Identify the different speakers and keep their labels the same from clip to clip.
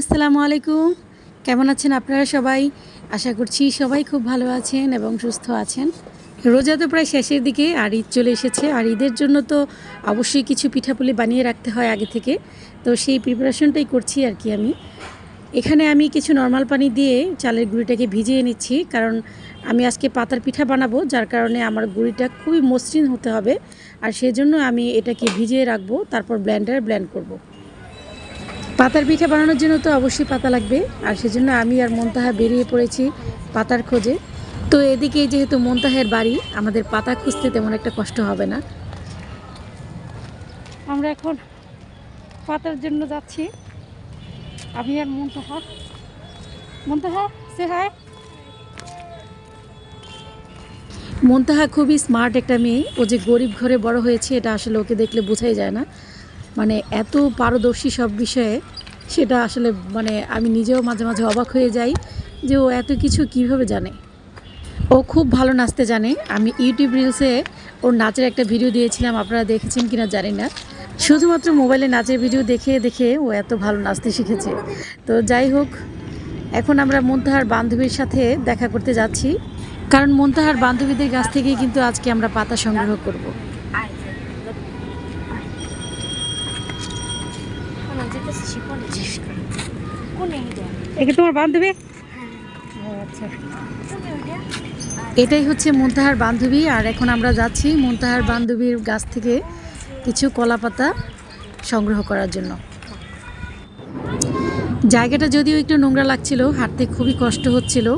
Speaker 1: আসসালামু আলাইকুম। কেমন আছেন আপনারা সবাই? আশা করছি সবাই খুব ভালো আছেন এবং সুস্থ আছেন। রোজা তো প্রায় শেষের দিকে, আর ঈদ চলে এসেছে। আর ঈদের জন্য তো অবশ্যই কিছু পিঠাপুলি বানিয়ে রাখতে হয় আগে থেকে। তো সেই প্রিপারেশনটাই করছি আর কি আমি। এখানে আমি কিছু নর্মাল পানি দিয়ে চালের গুঁড়িটাকে ভিজিয়ে নিচ্ছি। কারণ আমি আজকে পাতার পিঠা বানাবো, যার কারণে আমার গুঁড়িটা খুবই মসৃণ হতে হবে। আর সেজন্য আমি এটাকে ভিজিয়ে রাখব, তারপর ব্ল্যান্ডারে ব্ল্যান্ড করব। পাতার পিঠা বানানোর জন্য তো অবশ্যই পাতা লাগবে। আর সেজন্য আমি আর মনতাহা বেরিয়ে পড়েছি পাতার খোঁজে। তো এদিকে যেহেতু মন্তাহের বাড়ি, আমাদের পাতা খুঁজতে তেমন একটা কষ্ট হবে না। আমরা এখন পাতার জন্য যাচ্ছি। আমি আর মন্তাহা। মন্তাহা সে হায় মনতাহা খুবই স্মার্ট একটা মেয়ে। ও যে গরিব ঘরে বড় হয়েছে, এটা আসলে ওকে দেখলে বোঝাই যায় না। মানে এত পারদর্শী সব বিষয়ে, সেটা আসলে মানে আমি নিজেও মাঝে মাঝে অবাক হয়ে যাই যে ও এত কিছু কীভাবে জানে। ও খুব ভালো নাচতে জানে। আমি ইউটিউব রিলসে ওর নাচের একটা ভিডিও দিয়েছিলাম, আপনারা দেখেছেন কিনা জানি না। শুধুমাত্র মোবাইলে নাচের ভিডিও দেখে দেখে ও এত ভালো নাচতে শিখেছে। তো যাই হোক, এখন আমরা মন্তাহার বান্ধবীর সাথে দেখা করতে যাচ্ছি। কারণ মন্তাহার বান্ধবীদের কাছ থেকেই কিন্তু আজকে আমরা পাতা সংগ্রহ করব। এটাই হচ্ছে মুনতাহার বান্ধবী, আর এখন আমরা যাচ্ছি মুনতাহার বান্ধবীর গাছ থেকে কিছু কলা পাতা সংগ্রহ করার জন্য। জায়গাটা যদিও একটু নোংরা লাগছিল, হাঁটতে খুবই কষ্ট হচ্ছিল,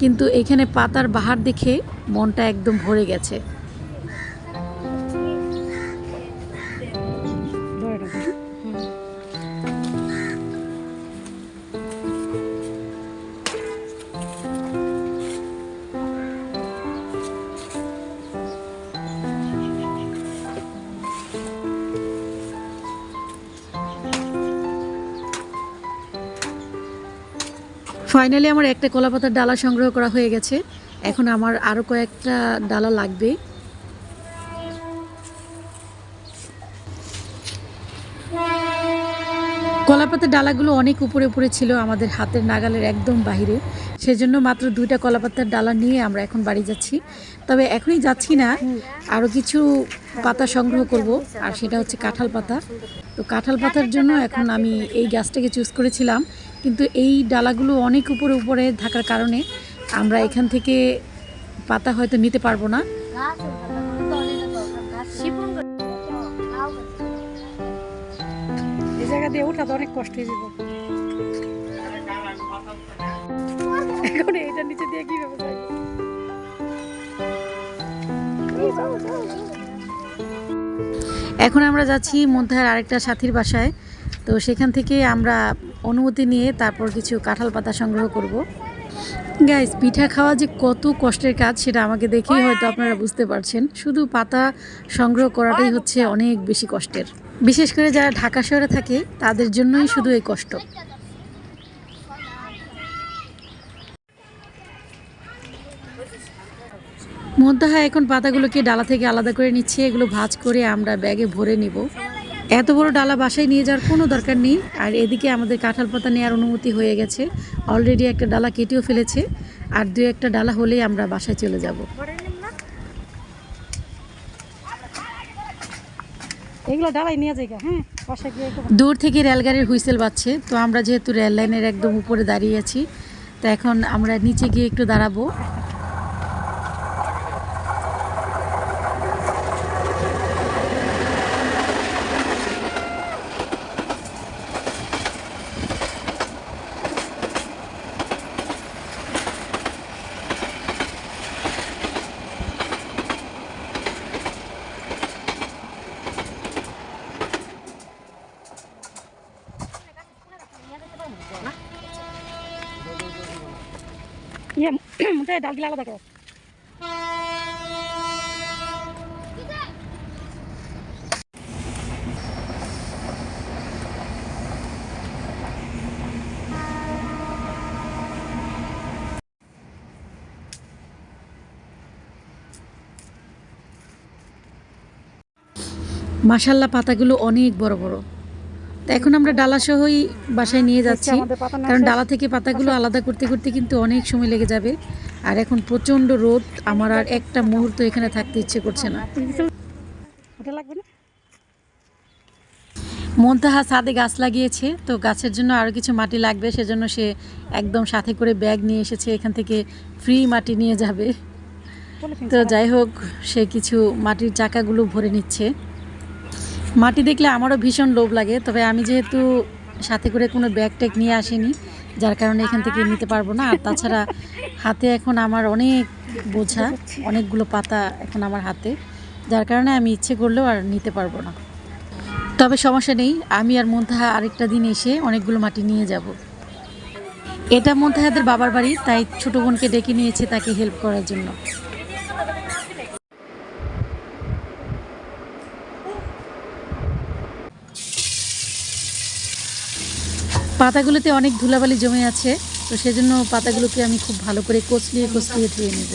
Speaker 1: কিন্তু এখানে পাতার বাহার দেখে মনটা একদম ভরে গেছে। ফাইনালি আমার একটা কলা পাতার ডালা সংগ্রহ করা হয়ে গেছে। এখন আমার আরও কয়েকটা ডালা লাগবে। কলাপাতার ডালাগুলো অনেক উপরে উপরে ছিল আমাদের হাতের নাগালের একদম বাহিরে। সেজন্য মাত্র দুইটা কলাপাতার ডালা নিয়ে আমরা এখন বাড়ি যাচ্ছি। তবে এখনই যাচ্ছি না আরও কিছু পাতা সংগ্রহ করব, আর সেটা হচ্ছে কাঁঠাল পাতা। তো কাঁঠাল পাতার জন্য এখন আমি এই গাছটাকে চুজ করেছিলাম। কিন্তু এই ডালাগুলো অনেক উপরে উপরে থাকার কারণে আমরা এখান থেকে পাতা হয়তো নিতে পারব না। এই জায়গা দিয়ে ওঠা তো অনেক কষ্ট হয়ে যাব। এখন এইটার নিচে দিয়ে কি ব্যবস্থা এখন আমরা যাচ্ছি মন্তাহার আরেকটা সাথীর বাসায়। তো সেখান থেকে আমরা অনুমতি নিয়ে তারপর কিছু কাঁঠাল পাতা সংগ্রহ করব। গাইস পিঠা খাওয়া যে কত কষ্টের কাজ সেটা আমাকে দেখেই হয়তো আপনারা বুঝতে পারছেন। শুধু পাতা সংগ্রহ করাটাই হচ্ছে অনেক বেশি কষ্টের। বিশেষ করে যারা ঢাকা শহরে থাকে, তাদের জন্যই শুধু এই কষ্ট। মধ্যাহা এখন পাতাগুলোকে ডালা থেকে আলাদা করে নিচ্ছে। এগুলো ভাজ করে আমরা ব্যাগে ভরে নিব। এত বড় ডালা বাসায় নিয়ে যাওয়ার কোনো দরকার নেই। আর এদিকে আমাদের কাঁঠাল পাতা নেওয়ার অনুমতি হয়ে গেছে। অলরেডি একটা ডালা কেটেও ফেলেছে। আর দু একটা ডালা হলেই আমরা বাসায় চলে যাব। হ্যাঁ? দূর থেকে রেলগাড়ির হুইসেল বাজছে। তো আমরা যেহেতু রেল লাইনের একদম উপরে দাঁড়িয়ে আছি, তো এখন আমরা নিচে গিয়ে একটু দাঁড়াবো। মোটাই ডালগুলো আলাদা করো। মাসাল্লাহ পাতাগুলো অনেক বড় বড়। তো এখন আমরা ডালা সহই বাসায় নিয়ে যাচ্ছি। কারণ ডালা থেকে পাতাগুলো আলাদা করতে করতে কিন্তু অনেক সময় লেগে যাবে। আর এখন প্রচণ্ড রোদ আমার আর একটা মুহূর্ত এখানে থাকতে ইচ্ছে করছে না।
Speaker 2: ওটা লাগবে না?
Speaker 1: মন্তাহা ছাদে গাছ লাগিয়েছে তো গাছের জন্য আরও কিছু মাটি লাগবে সেজন্য সে একদম সাথে করে ব্যাগ নিয়ে এসেছে এখান থেকে ফ্রি মাটি নিয়ে যাবে। তো যাই হোক সে কিছু মাটির চাকাগুলো ভরে নিচ্ছে। মাটি দেখলে আমারও ভীষণ লোভ লাগে তবে আমি যেহেতু সাথে করে কোনো ব্যাগ ট্যাগ নিয়ে আসিনি যার কারণে এখান থেকে নিতে পারব না। আর তাছাড়া হাতে এখন আমার অনেক বোঝা, অনেকগুলো পাতা এখন আমার হাতে, যার কারণে আমি ইচ্ছে করলেও আর নিতে পারব না। তবে সমস্যা নেই, আমি আর মন্তাহা আরেকটা দিন এসে অনেকগুলো মাটি নিয়ে যাব। এটা মন্তাহাদের বাবার বাড়ি, তাই ছোটো বোনকে ডেকে নিয়েছে তাকে হেল্প করার জন্য। পাতাগুলোতে অনেক ধুলাবালি জমে আছে, তো সেজন্য পাতাগুলোকে আমি খুব ভালো করে কচলিয়ে কচলিয়ে ধুয়ে নেব।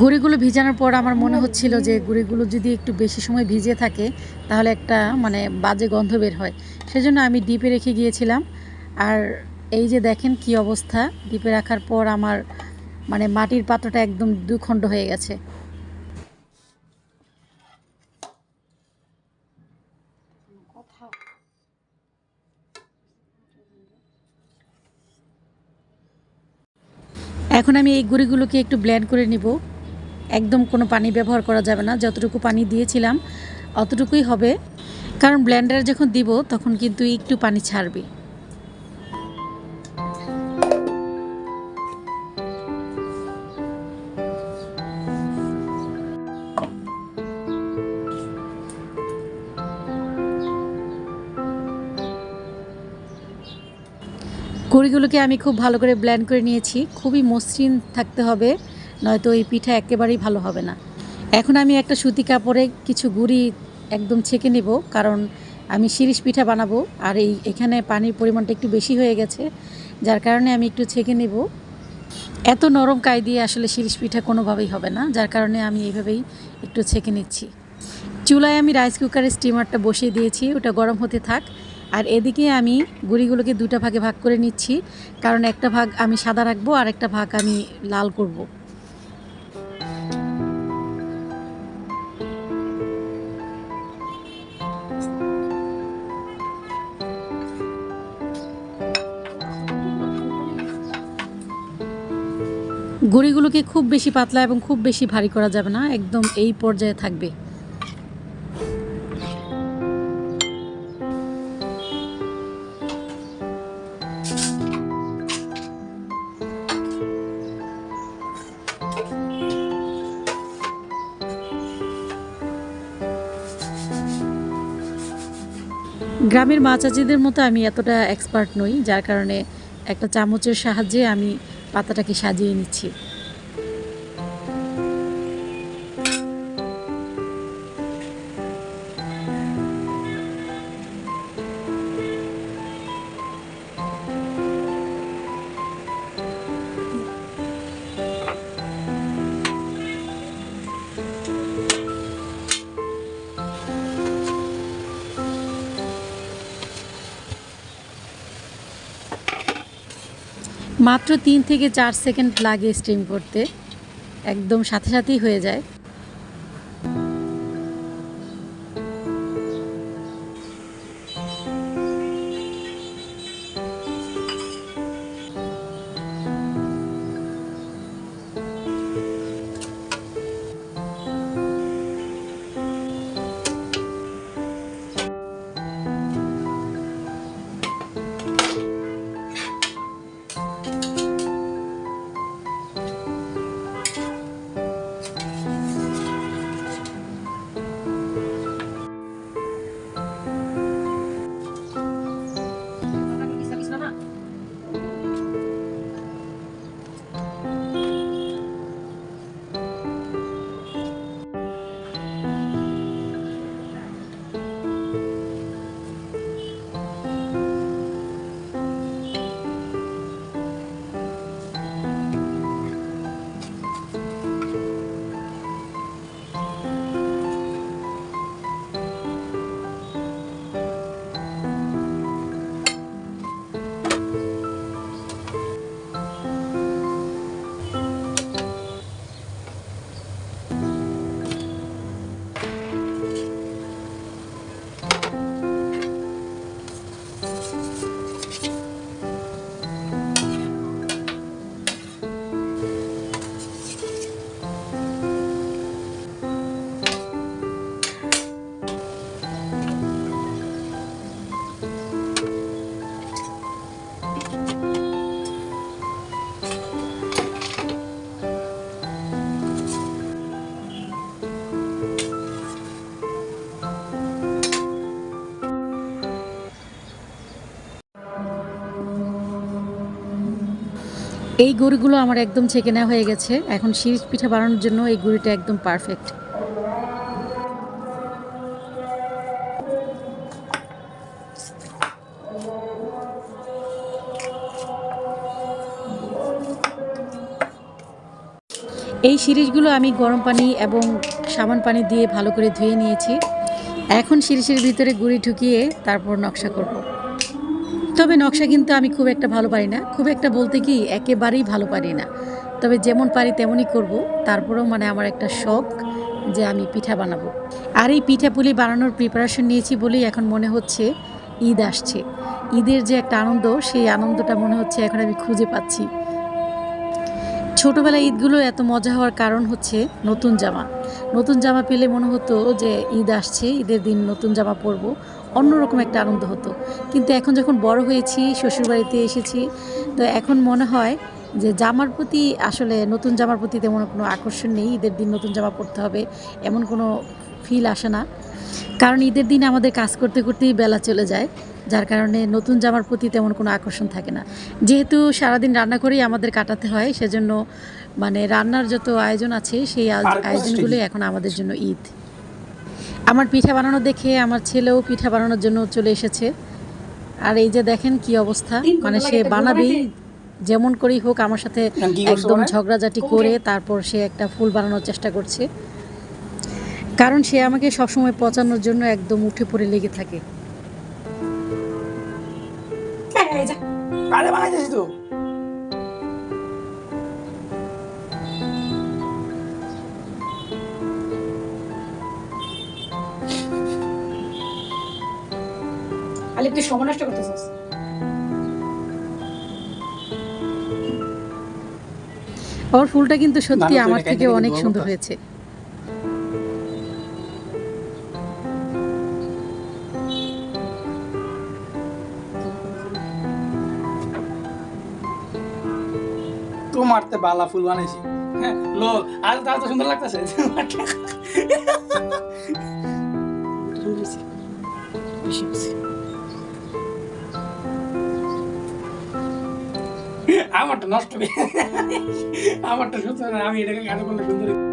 Speaker 1: গুঁড়িগুলো ভিজানোর পর আমার মনে হচ্ছিল যে গুঁড়িগুলো যদি একটু বেশি সময় ভিজে থাকে, তাহলে একটা মানে বাজে গন্ধ বের হয়। সেজন্য আমি ডিপে রেখে গিয়েছিলাম। আর এই যে দেখেন কি অবস্থা, ডিপে রাখার পর আমার মানে মাটির পাত্রটা একদম দুখণ্ড হয়ে গেছে। এখন আমি এই গুঁড়িগুলোকে একটু ব্লেন্ড করে নিব। একদম কোনো পানি ব্যবহার করা যাবে না, যতটুকু পানি দিয়েছিলাম অতটুকুই হবে। কারণ ব্লেন্ডারে যখন দিব, তখন কিন্তু একটু পানি ছাড়বে। গুঁড়িগুলোকে আমি খুব ভালো করে ব্ল্যান্ড করে নিয়েছি। খুবই মসৃণ থাকতে হবে। নয়তো এই পিঠা একেবারেই ভালো হবে না। এখন আমি একটা সুতি কাপড়ে কিছু গুড়ি একদম ছেঁকে নেব, কারণ আমি শিরিষ পিঠা বানাবো আর এই এখানে পানির পরিমাণটা একটু বেশি হয়ে গেছে, যার কারণে আমি একটু ছেঁকে নেব। এত নরম কাই দিয়ে আসলে শিরিষ পিঠা কোনোভাবেই হবে না, যার কারণে আমি এইভাবেই একটু ছেঁকে নিচ্ছি। চুলায় আমি রাইস কুকারের স্টিমারটা বসিয়ে দিয়েছি, ওটা গরম হতে থাক। আর এদিকে আমি গুড়িগুলোকে দুটা ভাগে ভাগ করে নিচ্ছি, কারণ একটা ভাগ আমি সাদা রাখব আর একটা ভাগ আমি লাল করব। গুঁড়িগুলোকে খুব বেশি পাতলা এবং খুব বেশি ভারী করা যাবে না, একদম এই পর্যায়ে থাকবে। গ্রামের মা চাচিদের মতো আমি এতটা এক্সপার্ট নই, যার কারণে একটা চামচের সাহায্যে আমি পাতাটাকে সাজিয়ে নিচ্ছি। মাত্র তিন থেকে চার সেকেন্ড লাগে স্টিম করতে। একদম সাথে সাথেই হয়ে যায়। এই গুড়িগুলো আমার একদম ছেঁকে নেওয়া হয়ে গেছে। এখন শিরিষ পিঠা বানানোর জন্য এই গুড়িটা একদম পারফেক্ট এই শিরিষগুলো আমি গরম পানি এবং সাবান পানি দিয়ে ভালো করে ধুয়ে নিয়েছি। এখন শিরিষের ভিতরে গুঁড়ি ঢুকিয়ে তারপর নকশা করব। তবে নকশা কিন্তু আমি খুব একটা ভালো পারি না। খুব একটা বলতে কি একেবারেই ভালো পারি না। তবে যেমন পারি তেমনই করব। তারপরেও মানে আমার একটা শখ যে আমি পিঠা বানাবো। আর এই পিঠাপুলি বানানোর প্রিপারেশন নিয়েছি বলেই এখন মনে হচ্ছে ঈদ আসছে। ঈদের যে একটা আনন্দ, সেই আনন্দটা মনে হচ্ছে এখন আমি খুঁজে পাচ্ছি। ছোটোবেলায় ঈদগুলো এত মজা হওয়ার কারণ হচ্ছে নতুন জামা। নতুন জামা পেলে মনে হতো যে ঈদ আসছে, ঈদের দিন নতুন জামা পরবো। অন্যরকম একটা আনন্দ হতো। কিন্তু এখন যখন বড় হয়েছি শ্বশুরবাড়িতে এসেছি তো এখন মনে হয় যে জামার প্রতি আসলে নতুন জামার প্রতি তেমন কোনো আকর্ষণ নেই। ঈদের দিন নতুন জামা পরতে হবে এমন কোনো ফিল আসে না। কারণ ঈদের দিন আমাদের কাজ করতে করতেই বেলা চলে যায় যার কারণে নতুন জামার প্রতি তেমন কোনো আকর্ষণ থাকে না। যেহেতু সারাদিন রান্না করেই আমাদের কাটাতে হয় সেজন্য মানে রান্নার যত আয়োজন আছে সেই আয়োজনগুলোই এখন আমাদের জন্য ঈদ। আমার পিঠা বানানো দেখে আমার ছেলেও পিঠা বানানোর জন্য চলে এসেছে। আর এই যে দেখেন কি অবস্থা মানে সে বানাবেই। যেমন করেই হোক আমার সাথে একদম ঝগড়াঝাটি করে তারপর সে একটা ফুল বানানোর চেষ্টা করছে। কারণ সে আমাকে সবসময় পচানোর জন্য একদম উঠে পড়ে লেগে থাকে।
Speaker 3: আরে বানাইতেছি তো
Speaker 2: আলে তুই সময় নষ্ট করতেছিস।
Speaker 1: ওর ফুলটা কিন্তু সত্যি আমার থেকে অনেক সুন্দর হয়েছে।
Speaker 3: তোমার তো বালা ফুল বানাইছি। হ্যাঁ লো আজ তার তো সুন্দর লাগতেছে।
Speaker 2: বেশি
Speaker 3: আমারটা নষ্ট আমারটা সুন্দর আমি এটাকে গান করলে সুন্দর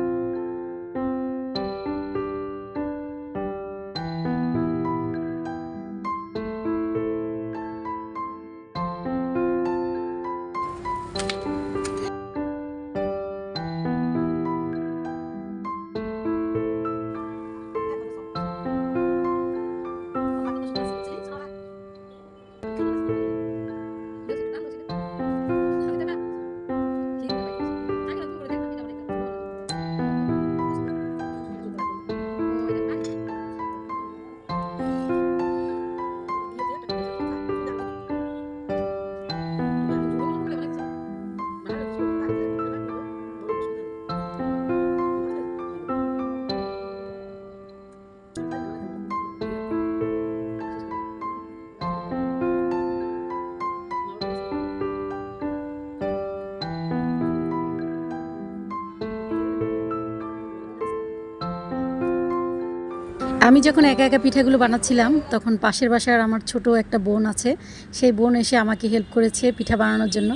Speaker 1: আমি যখন একা একা পিঠাগুলো বানাচ্ছিলাম, তখন পাশের বাসার আমার ছোট একটা বোন আছে। সেই বোন এসে আমাকে হেল্প করেছে পিঠা বানানোর জন্য।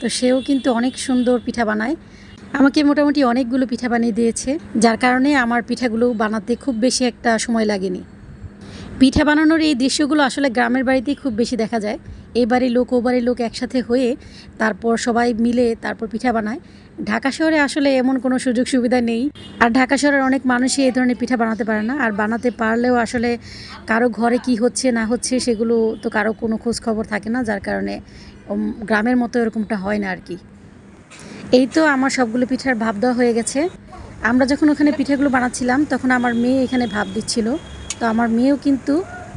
Speaker 1: তো সেও কিন্তু অনেক সুন্দর পিঠা বানায়। আমাকে মোটামুটি অনেকগুলো পিঠা বানিয়ে দিয়েছে, যার কারণে আমার পিঠাগুলো বানাতে খুব বেশি একটা সময় লাগেনি। পিঠা বানানোর এই দৃশ্যগুলো আসলে গ্রামের বাড়িতেই খুব বেশি দেখা যায়। এই বাড়ির লোক ও বাড়ির লোক একসাথে হয়ে তারপর সবাই মিলে তারপর পিঠা বানায়। ঢাকা শহরে আসলে এমন কোনো সুযোগ সুবিধা নেই। আর ঢাকা শহরের অনেক মানুষই এই ধরনের পিঠা বানাতে পারে না। আর বানাতে পারলেও আসলে কারও ঘরে কি হচ্ছে, না হচ্ছে সেগুলো তো কারও কোনো খোঁজ খবর থাকে না। যার কারণে গ্রামের মতো এরকমটা হয় না আর কি এই তো আমার সবগুলো পিঠার ভাব দেওয়া হয়ে গেছে। আমরা যখন ওখানে পিঠাগুলো বানাচ্ছিলাম, তখন আমার মেয়ে এখানে ভাব দিচ্ছিল। তো আমার মেয়েও কিন্তু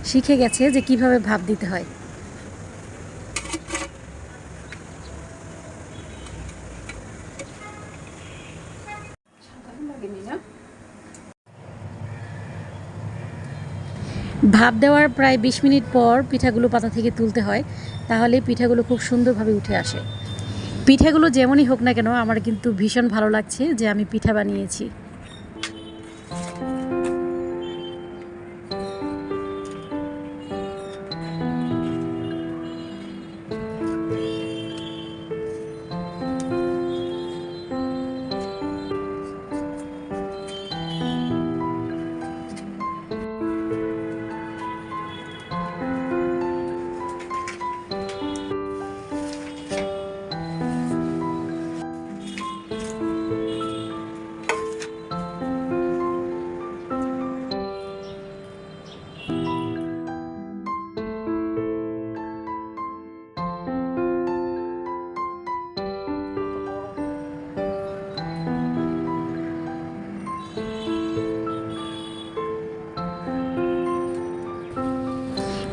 Speaker 1: শিখে গেছে যে কীভাবে ভাব দিতে হয়। ভাপ দেওয়ার প্রায় বিশ মিনিট পর পিঠাগুলো পাতা থেকে তুলতে হয়, তাহলে পিঠাগুলো খুব সুন্দরভাবে উঠে আসে। পিঠাগুলো যেমনই হোক না কেন, আমার কিন্তু ভীষণ ভালো লাগছে যে আমি পিঠা বানিয়েছি।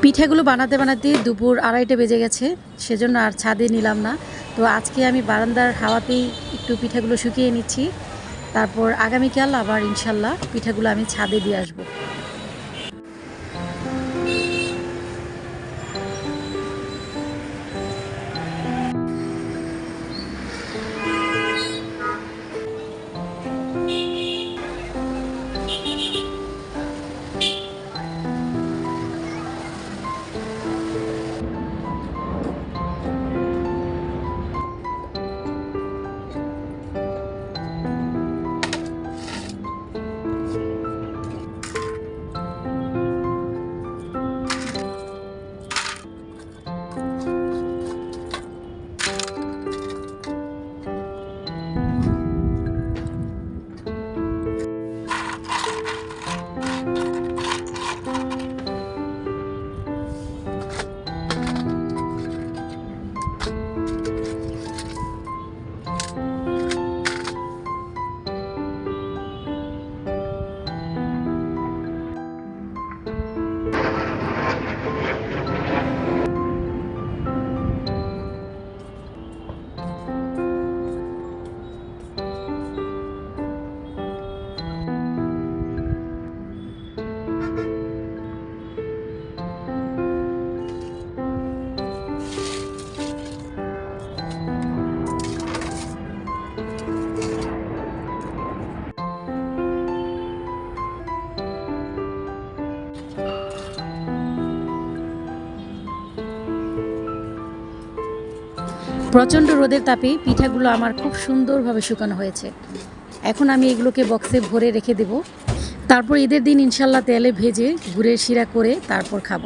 Speaker 1: পিঠাগুলো বানাতে বানাতে দুপুর আড়াইটে বেজে গেছে, সেজন্য আর ছাদে নিলাম না। তো আজকে আমি বারান্দার হাওয়াতেই একটু পিঠাগুলো শুকিয়ে নিচ্ছি। তারপর আগামীকাল আবার ইনশাল্লাহ পিঠাগুলো আমি ছাদে দিয়ে আসব। প্রচণ্ড রোদের তাপে পিঠাগুলো আমার খুব সুন্দরভাবে শুকানো হয়েছে। এখন আমি এগুলোকে বক্সে ভরে রেখে দেব। তারপর ঈদের দিন ইনশাল্লাহ তেলে ভেজে গুড়ের শিরা করে তারপর খাব।